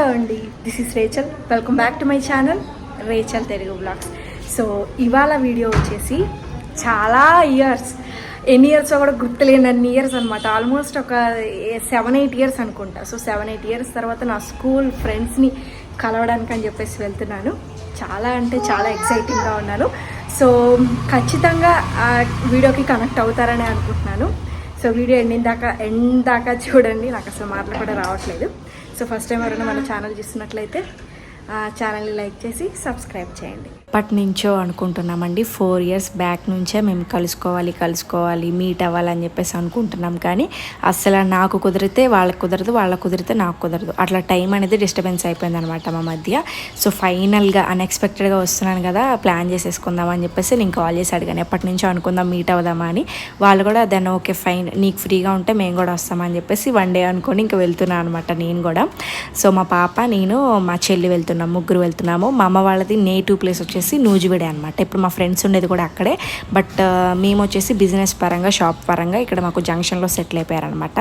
Hello అండి this is Rachel welcome back to my channel Rachel Telugu blogs so ఇవాళ video వచ్చేసి చాలా years ఎన్ని ఇయర్స్ కూడా గుర్తులేనన్ని ఇయర్స్ అనమాట ఆల్మోస్ట్ ఒక సెవెన్ ఎయిట్ ఇయర్స్ అనుకుంటా. సో సెవెన్ ఎయిట్ ఇయర్స్ తర్వాత నా స్కూల్ ఫ్రెండ్స్ని కలవడానికి అని చెప్పేసి వెళ్తున్నాను. చాలా అంటే చాలా ఎక్సైటింగ్గా ఉన్నాను సో ఖచ్చితంగా ఆ వీడియోకి కనెక్ట్ అవుతారని అనుకుంటున్నాను. సో వీడియో ఎండిన దాకా ఎండ్ దాకా చూడండి. నాకు అసలు మాటలు కూడా రావట్లేదు. సో ఫస్ట్ టైం ఎవరైనా మన ఛానల్ చూస్తున్నట్లయితే ఆ ఛానల్ని లైక్ చేసి సబ్స్క్రైబ్ చేయండి. ఎప్పటి నుంచో అనుకుంటున్నామండి. ఫోర్ ఇయర్స్ బ్యాక్ నుంచే మేము కలుసుకోవాలి కలుసుకోవాలి మీట్ అవ్వాలని చెప్పేసి అనుకుంటున్నాం. కానీ అసలు నాకు కుదిరితే వాళ్ళకి కుదరదు వాళ్ళకు కుదిరితే నాకు కుదరదు. అట్లా టైం అనేది డిస్టర్బెన్స్ అయిపోయింది అనమాట మా మధ్య. సో ఫైనల్గా అన్ఎక్స్పెక్టెడ్గా వస్తున్నాను కదా ప్లాన్ చేసేసుకుందాం అని చెప్పేసి నేను కాల్ చేసి అడిగాను. ఎప్పటి నుంచో అనుకుందాం మీట్ అవుదామా అని. వాళ్ళు కూడా దెన్ ఓకే ఫైన్ నీకు ఫ్రీగా ఉంటే మేము కూడా వస్తామని చెప్పేసి వన్ డే అనుకొని ఇంకా వెళ్తున్నాను అనమాట నేను కూడా. సో మా పాప నేను మా చెల్లి వెళ్తున్నాం ముగ్గురు వెళ్తున్నాము. మా అమ్మ వాళ్ళది నేటివ్ ప్లేస్ వచ్చేసి నూజివీడే అనమాట ఇప్పుడు మా ఫ్రెండ్స్ ఉండేది కూడా అక్కడే. బట్ మేము వచ్చేసి బిజినెస్ పరంగా షాప్ పరంగా ఇక్కడ మాకు జంక్షన్లో సెటిల్ అయిపోయారనమాట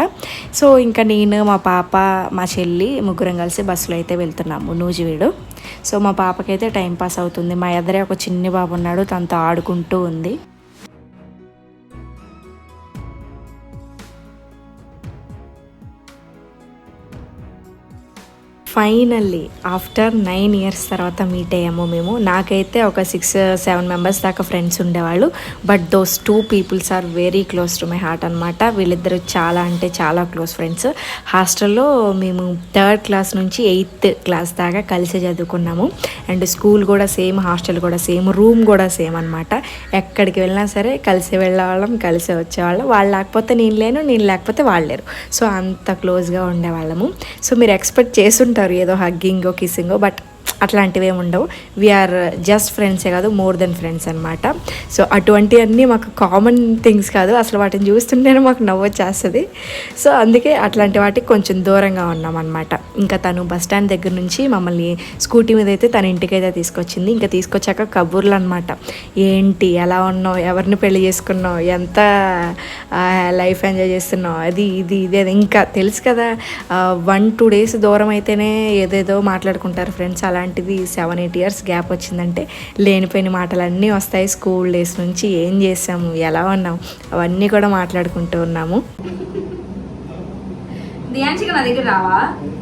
సో ఇంకా నేను మా పాప మా చెల్లి ముగ్గురం కలిసి బస్సులో అయితే వెళ్తున్నాము నూజివీడు. సో మా పాపకైతే టైం పాస్ అవుతుంది. మా ఎదరే ఒక చిన్ని బాబు ఉన్నాడు. తనతో ఆడుకుంటూ ఉంది. ఫైనల్లీ ఆఫ్టర్ నైన్ ఇయర్స్ తర్వాత మీట్ అయ్యాము మేము. నాకైతే ఒక సిక్స్ సెవెన్ మెంబర్స్ దాకా ఫ్రెండ్స్ ఉండేవాళ్ళు. But those two peoples are very close to my heart అనమాట వీళ్ళిద్దరు చాలా అంటే చాలా క్లోజ్ ఫ్రెండ్స్. హాస్టల్లో మేము థర్డ్ క్లాస్ నుంచి ఎయిత్ క్లాస్ దాకా కలిసి చదువుకున్నాము. అండ్ స్కూల్ కూడా సేమ్ హాస్టల్ కూడా సేమ్ రూమ్ కూడా సేమ్ అనమాట ఎక్కడికి వెళ్ళినా సరే కలిసి వెళ్ళేవాళ్ళం కలిసి వచ్చేవాళ్ళం. వాళ్ళు లేకపోతే నేను లేను నేను లేకపోతే వాళ్ళు లేరు. సో అంత క్లోజ్గా ఉండేవాళ్ళము. సో మీరు ఎక్స్పెక్ట్ చేస్తుంటారు ఏదో హగ్గింగో కిస్సింగో బట్ అట్లాంటివి ఏమి ఉండవు వీఆర్ జస్ట్ ఫ్రెండ్సే కాదు మోర్ దెన్ ఫ్రెండ్స్ అనమాట సో అటువంటివన్నీ మాకు కామన్ థింగ్స్ కాదు. అసలు వాటిని చూస్తుంటేనే మాకు నవ్వు వచ్చేస్తుంది. సో అందుకే అట్లాంటి వాటికి కొంచెం దూరంగా ఉన్నాం అనమాట ఇంకా తను బస్ స్టాండ్ దగ్గర నుంచి మమ్మల్ని స్కూటీ మీద అయితే తన ఇంటికి అయితే తీసుకొచ్చింది. ఇంకా తీసుకొచ్చాక కబుర్లు అనమాట ఏంటి ఎలా ఉన్నావు? ఎవరిని పెళ్ళి చేసుకున్నావు? ఎంత లైఫ్ ఎంజాయ్ చేస్తున్నావు? అది ఇది ఇది అది. ఇంకా తెలుసు కదా వన్ టూ డేస్ దూరం అయితేనే ఏదేదో మాట్లాడుకుంటారు ఫ్రెండ్స్ అలాంటి అలాంటిది సెవెన్ ఎయిట్ ఇయర్స్ గ్యాప్ వచ్చిందంటే లేనిపోయిన మాటలన్నీ వస్తాయి స్కూల్ డేస్ నుంచి. ఏం చేసాము ఎలా ఉన్నాం? అవన్నీ కూడా మాట్లాడుకుంటూ ఉన్నాము. దియాంశిక నా దగ్గర రావా?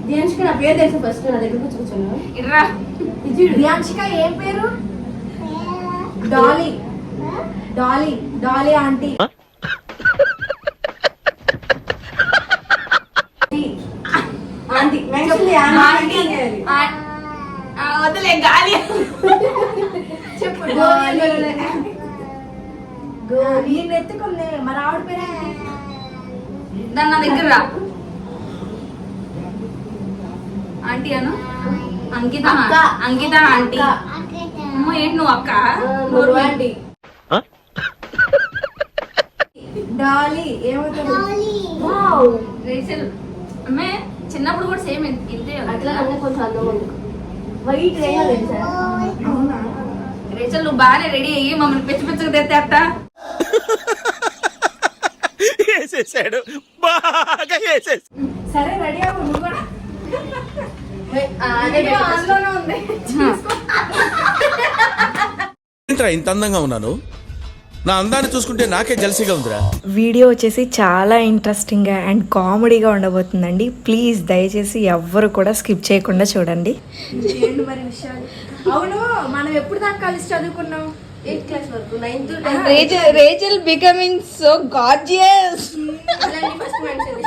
దియాంశిక నా పేరు తెలుసు ఫస్ట్ నా దగ్గర కూర్చో కూర్చోను ఇట్రా దియాంశిక ఏం పేరు? Dolly. Dolly. Dolly aunty. Aunty. Aunty. వదిలే గాలి. చెప్పు ఎత్తుకుంది. మరి ఆవిడ పేరు? దాన్ని నా దగ్గర రా. ఆంటీ అను? అంకిత. అంకిత ఆంటీ. అమ్మ ఏంటి నువ్వు అక్క? నువ్వు ఆంటీ. డాలీ ఏమవుతుంది? వావ్. రేచల్ అమ్మే చిన్నప్పుడు కూడా సేమ్ ఇంతే అట్లా కొంచెం అందం ఉంది వైట్ రేచల్ నువ్వు బాగానే రెడీ అయ్యి మమ్మల్ని పిచ్చి పిచ్చగా తెత్తేస్తా వేసేసాడు. బాగా వేసేసాడు సరే రెడీ అవ్వు నువ్వు కూడా. ఇంత అందంగా ఉన్నాను? నా అందాన్ని చూసుకుంటే నాకే జలసిగా ఉందిరా. వీడియో వచ్చేసి చాలా ఇంట్రెస్టింగ్గా అండ్ కామెడీగా ఉండబోతుందండి. ప్లీజ్ దయచేసి ఎవ్వరు కూడా స్కిప్ చేయకుండా చూడండి. ఏంటి మరి విషయాలు? అవును మనం ఎప్పుడు దాకా కలిసి చదువుకున్నాం? ఎయిత్ క్లాస్ వరకు ninth Rachel Rachel becoming so gorgeous. First mention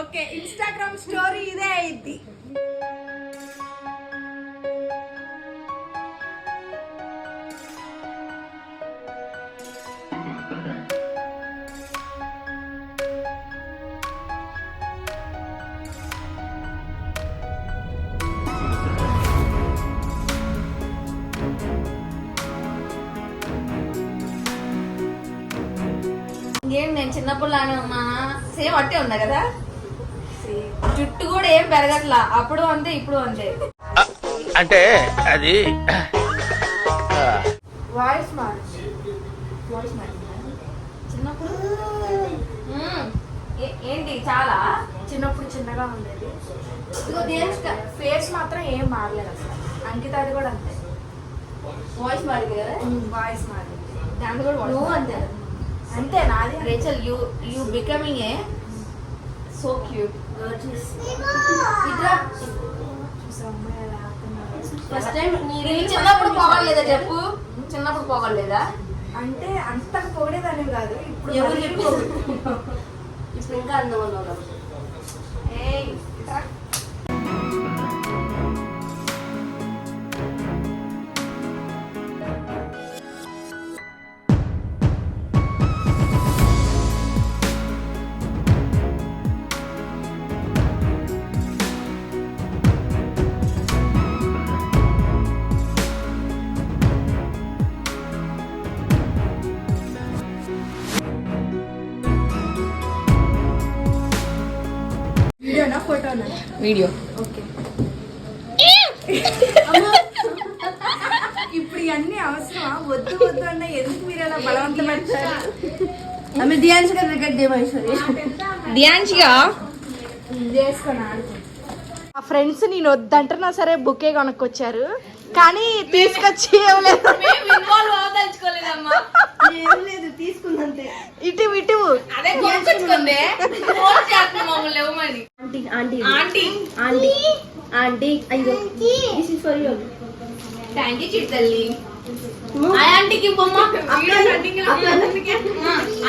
okay Instagram story ఇదే అయింది. ఏం నేను చిన్నప్పుడు లానే ఉన్నా. సేమ్ అట్టే ఉందా కదా? జుట్టు కూడా ఏం పెరగట్లా. అప్పుడు అంతే ఇప్పుడు అంతే. అంటే అది వాయిస్ మార్చ్. చిన్నప్పుడు? మ్మ్. ఏ- ఏంటి చాలా? చిన్నప్పుడు చిన్నగా ఉండేది. ఫేస్ మాత్రం ఏం మారలేదు అసలు. అంకిత అది కూడా అంతే. వాయిస్ మారింది కదా? వాయిస్ మారింది. దాంట్లో కూడా నువ్వు. అంతే. అంతే నాది. Rachel you you becoming a so cute? First time చిన్నప్పుడు పోగలేదా చెప్పు? చిన్నప్పుడు పోగలేదా అంటే అంతకు పొగిడేదాన్ని కాదు. ఇప్పుడు ఎవరు చెప్పు ఇప్పుడు ఇంకా అందం వీడియో. ఓకే. ఇప్పుడు ఇవన్నీ అవసరమా? వద్దు వద్దు అన్న ఎందుకు మీరు అలా బలవంతపడతారు ఆమె క్రికెట్ చేయమని దియాన్షిగా చేసుకొని ఆడుకో మా ఫ్రెండ్స్ నేను వద్దంటున్నా సరే బుకే కొనుక్కొచ్చారు. కానీ తీసుకొచ్చి ఏం లేదు. ఇటు ఇటు. Aunty aunty. Aunty. Aunty. Aunty. అయ్యో. This is for you thank you ఆంటీకి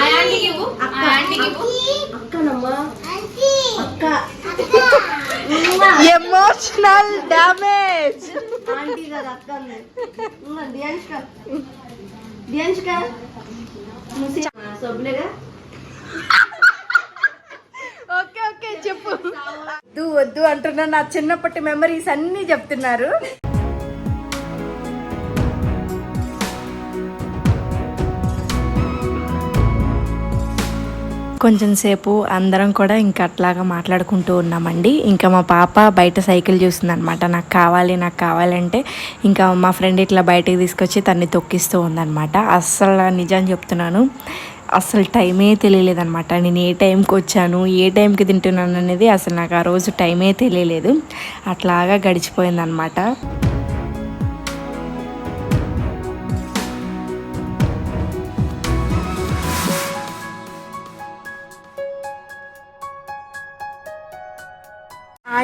ఆంటీకి ఇవ్వు. ఆంటీకి ఇవ్వు. అక్కనమ్మా. అక్క ఎమోషనల్ సొబ్బులేగా ఓకే ఓకే చెప్పు. వద్దు వద్దు అంటున్నా నా చిన్నప్పటి మెమరీస్ అన్నీ చెప్తున్నారు. కొంచెం సేపు అందరం కూడా ఇంకా అట్లాగా మాట్లాడుకుంటూ ఉన్నామండి. ఇంకా మా పాప బయట సైకిల్ చూస్తుందనమాట నాకు కావాలి నాకు కావాలంటే ఇంకా మా ఫ్రెండ్ ఇట్లా బయటకు తీసుకొచ్చి తన్ని తొక్కిస్తూ ఉందన్నమాట. అస్సలు నిజం చెప్తున్నాను అసలు టైమే తెలియలేదన్నమాట. నేను ఏ టైంకి వచ్చాను ఏ టైంకి తింటున్నాను అనేది అసలు నాకు ఆ రోజు టైమే తెలియలేదు. అట్లాగా గడిచిపోయిందనమాట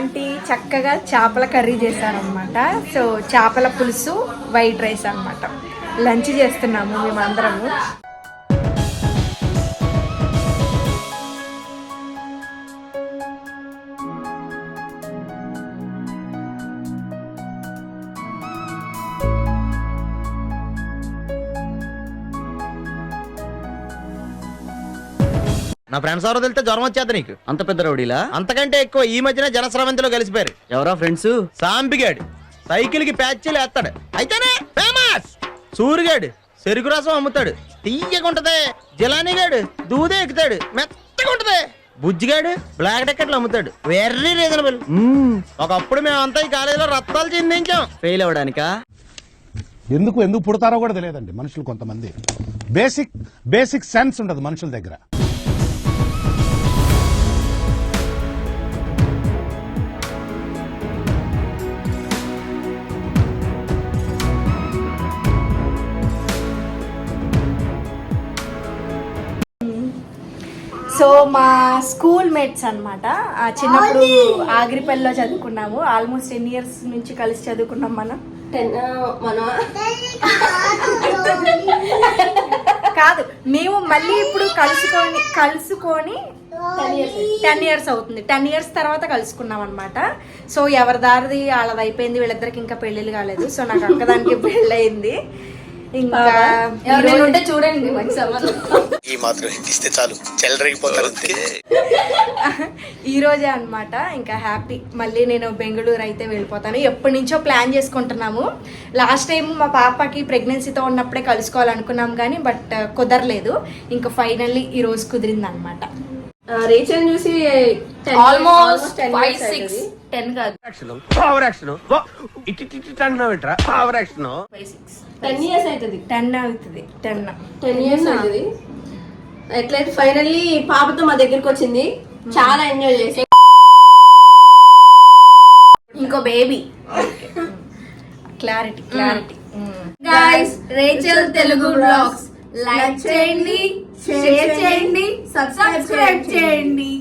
ఆంటీ చక్కగా చేపల కర్రీ చేశారనమాట సో చేపల పులుసు వైట్ రైస్ అన్నమాట. లంచ్ చేస్తున్నాము మేమందరము. నా ఫ్రెండ్స్ ఎవరో తెలితే జ్వరం వచ్చేది నీకు. అంత పెద్ద రౌడీలా? అంతకంటే ఎక్కువ ఈ మధ్యన జనస్రవంతిలో కలిసిపోయారు ఎవరా ఫ్రెండ్స్ సాంపిగాడు సైకిల్కి ప్యాచ్లు వేస్తాడు అయితేనే ఫేమస్ సూరిగాడు చెరుకు రసం అమ్ముతాడు. తీయగుంటది జిలానీగాడు దూదే ఎక్కుతాడు. మెత్తగా ఉంటది. బుజ్జిగాడు బ్లాక్ టికెట్లు అమ్ముతాడు. వెర్రీ రీజనబుల్ ఒకప్పుడు మేమంతా ఈ కాలేజీలో రత్తాలు చెందించాం. ఫెయిల్ అవడానికా ఎందుకు ఎందుకు పుడతారో కూడా తెలియదండి మనుషులు కొంతమంది. బేసిక్ బేసిక్ సెన్స్ ఉండదు మనుషుల దగ్గర. సో మా స్కూల్ మేట్స్ అనమాట చిన్నప్పుడు ఆగిరిపల్లిలో చదువుకున్నాము. ఆల్మోస్ట్ టెన్ ఇయర్స్ నుంచి కలిసి చదువుకున్నాం మనం. టెన్ మన కాదు మేము మళ్ళీ ఇప్పుడు కలుసుకొని కలుసుకొని టెన్ ఇయర్స్ అవుతుంది. టెన్ ఇయర్స్ తర్వాత కలుసుకున్నాం అనమాట సో ఎవరి దారిది వాళ్ళది అయిపోయింది వీళ్ళిద్దరికి ఇంకా పెళ్ళిళ్ళు కాలేదు. సో నాకు అక్కదానికి పెళ్ళయింది. ఇంకా ఎవరైనా ఉంటే చూడండి మంచి సంబంధం ఈ మాత్రం ఇస్తే చాలు చెల్లరగిపోతారు అంతే ఈ రోజే అన్నమాట ఇంకా హ్యాపీ మళ్ళీ నేను బెంగళూరు అయితే వెళ్ళిపోతాను ఎప్పటి నుంచో ప్లాన్ చేసుకుంటున్నాము లాస్ట్ టైం మా పాపకి ప్రెగ్నెన్సీతో ఉన్నప్పుడే కలుసుకోవాలనుకున్నాం కానీ బట్ కుదరలేదు ఇంకా ఫైనల్లీ ఈ రోజు కుదిరింది అనమాట రేచల్ చూసి ఆల్మోస్ట్ ఫైవ్ సిక్స్ టెన్ కాదు పవర్ యాక్షన్ ఇటు ఇటు అంటున్నావు power action five six ten years అవుతుంది టెన్ అవుతుంది. టెన్ టెన్ ఇయర్స్ అవుతుంది. ఎట్లయితే ఫైనల్లీ పాపతో మా దగ్గరికి వచ్చింది. చాలా ఎంజాయ్ చేసి. ఇంకో baby clarity clarity guys Rachel Telugu blogs like చేయండి షేర్ చేయండి సబ్స్క్రైబ్ చేయండి.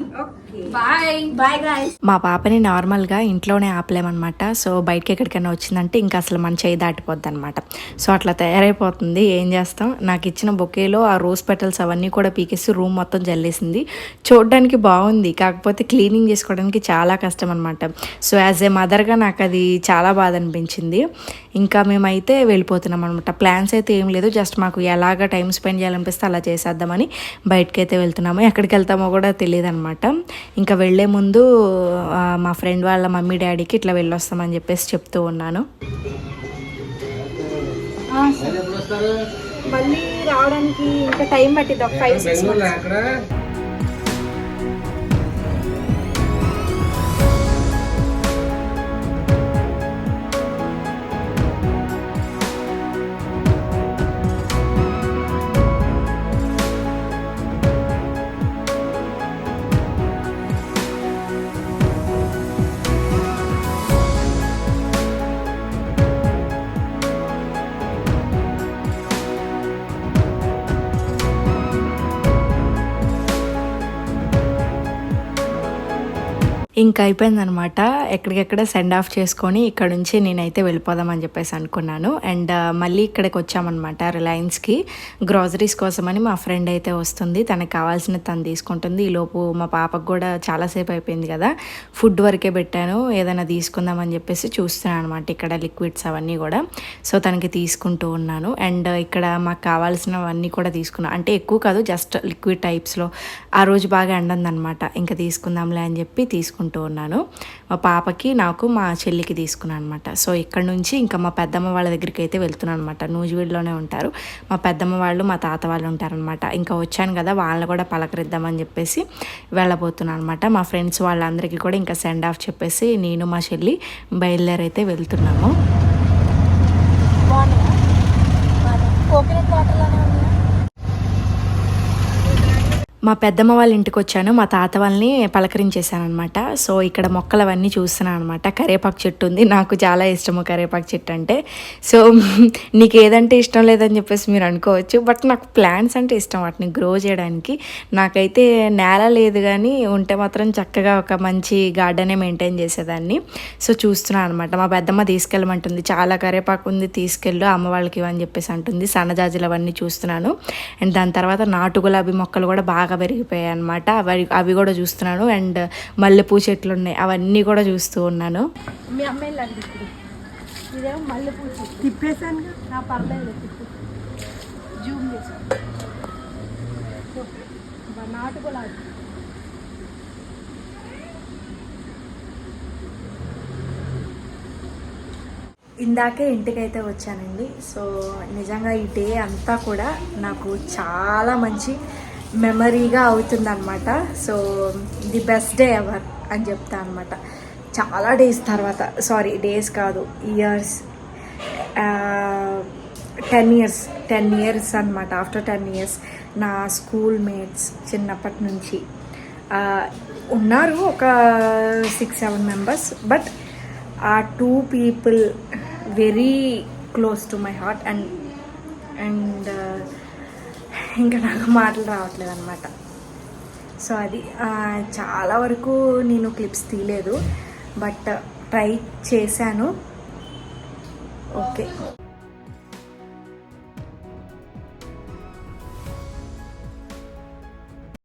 బాయ్ బాయ్ మా పాపని నార్మల్గా ఇంట్లోనే ఆపలేమన్నమాట. సో బయటకి ఎక్కడికైనా వచ్చిందంటే ఇంకా అసలు మన చేయి దాటిపోద్ది అనమాట సో అట్లా తయారైపోతుంది. ఏం చేస్తాం? నాకు ఇచ్చిన బొకేలో ఆ రోజ్ పెటల్స్ అవన్నీ కూడా పీకేసి రూమ్ మొత్తం జల్లేసింది. చూడడానికి బాగుంది. కాకపోతే క్లీనింగ్ చేసుకోవడానికి చాలా కష్టం అనమాట సో యాజ్ ఏ మదర్గా నాకు అది చాలా బాధ అనిపించింది. ఇంకా మేమైతే వెళ్ళిపోతున్నాం అనమాట ప్లాన్స్ అయితే ఏం లేదు. జస్ట్ మాకు ఎలాగ టైం స్పెండ్ చేయాలనిపిస్తే అలా చేసేద్దామని బయటకైతే వెళ్తున్నాము. ఎక్కడికి వెళ్తామో కూడా తెలియదు అనమాట ఇంకా వెళ్ళే ముందు మా ఫ్రెండ్ వాళ్ళ మమ్మీ డాడీకి ఇట్లా వెళ్ళొస్తామని చెప్పేసి చెప్తూ ఉన్నాను. మళ్ళీ రావడానికి ఇంకా టైం పట్టింది ఒక ఫైవ్ సిక్స్ ఇంకా అయిపోయిందనమాట ఎక్కడికెక్కడ సెండ్ ఆఫ్ చేసుకొని ఇక్కడ నుంచి నేనైతే వెళ్ళిపోదామని చెప్పేసి అనుకున్నాను. అండ్ uh, మళ్ళీ ఇక్కడికి వచ్చామన్నమాట రిలయన్స్కి గ్రాసరీస్ కోసమని మా ఫ్రెండ్ అయితే వస్తుంది. తనకు కావాల్సిన తను తీసుకుంటుంది. ఈలోపు మా పాపకు కూడా చాలాసేపు అయిపోయింది కదా. ఫుడ్ వరకే పెట్టాను. ఏదైనా తీసుకుందామని చెప్పేసి చూస్తున్నాను అనమాట ఇక్కడ లిక్విడ్స్ అవన్నీ కూడా. సో తనకి తీసుకుంటూ ఉన్నాను. అండ్ ఇక్కడ మాకు కావాల్సినవన్నీ కూడా తీసుకున్నాను అంటే ఎక్కువ కాదు జస్ట్ లిక్విడ్ టైప్స్లో ఆ రోజు బాగా ఎండందనమాట. ఇంకా తీసుకుందాంలే అని చెప్పి తీసుకుంటాను తీసుకుంటూ ఉన్నాను. మా పాపకి నాకు మా చెల్లికి తీసుకున్నాను అనమాట సో ఇక్కడ నుంచి ఇంకా మా పెద్దమ్మ వాళ్ళ దగ్గరికి అయితే వెళ్తున్నాను అనమాట నూజివీడులోనే ఉంటారు. మా పెద్దమ్మ వాళ్ళు మా తాత వాళ్ళు ఉంటారనమాట ఇంకా వచ్చాను కదా వాళ్ళని కూడా పలకరిద్దామని చెప్పేసి వెళ్ళబోతున్నాను అనమాట మా ఫ్రెండ్స్ వాళ్ళందరికీ కూడా ఇంకా సెండ్ ఆఫ్ చెప్పేసి నేను మా చెల్లి బయలుదేరైతే వెళ్తున్నాము. కోకోనట్ వాటర్ లానే ఉంది మా పెద్దమ్మ వాళ్ళ ఇంటికి వచ్చాను. మా తాత వాళ్ళని పలకరించేశాను అనమాట సో ఇక్కడ మొక్కలు అవన్నీ చూస్తున్నాను అనమాట కరేపాకు చెట్టు ఉంది. నాకు చాలా ఇష్టము కరేపాకు చెట్టు అంటే. సో నీకు ఏదంటే ఇష్టం లేదని చెప్పేసి మీరు అనుకోవచ్చు. బట్ నాకు ప్లాంట్స్ అంటే ఇష్టం. వాటిని గ్రో చేయడానికి నాకైతే నేల లేదు కానీ ఉంటే మాత్రం చక్కగా ఒక మంచి గార్డెనే మెయింటైన్ చేసేదాన్ని. సో చూస్తున్నాను అనమాట మా పెద్దమ్మ తీసుకెళ్ళమంటుంది. చాలా కరేపాకు ఉంది తీసుకెళ్ళు. అమ్మ వాళ్ళకి ఇవ్వని చెప్పేసి అంటుంది. సన్నజాజులు అవన్నీ చూస్తున్నాను. అండ్ దాని తర్వాత నాటు గులాబీ మొక్కలు కూడా బాగా పెరిగిపోయాయి అనమాట అవి అవి కూడా చూస్తున్నాను. అండ్ మల్లెపూ చెట్లు ఉన్నాయి. అవన్నీ కూడా చూస్తూ ఉన్నాను. ఇందాకే ఇంటికైతే వచ్చానండి. సో నిజంగా ఈ డే అంతా కూడా నాకు చాలా మంచి మెమరీగా అవుతుందన్నమాట. So the best day ever అని చెప్తా అనమాట చాలా డేస్ తర్వాత సారీ డేస్ కాదు years ten years ten years అనమాట ఆఫ్టర్ టెన్ ఇయర్స్ నా స్కూల్ మేట్స్ చిన్నప్పటి నుంచి. ఉన్నారు ఒక సిక్స్ సెవెన్ మెంబర్స్ బట్ ఆ two people very close to my heart and and ఇంకా నాకు మాటలు రావట్లేదు అనమాట సో అది చాలా వరకు నేను క్లిప్స్ తీయలేదు బట్ ట్రై చేశాను. ఓకే.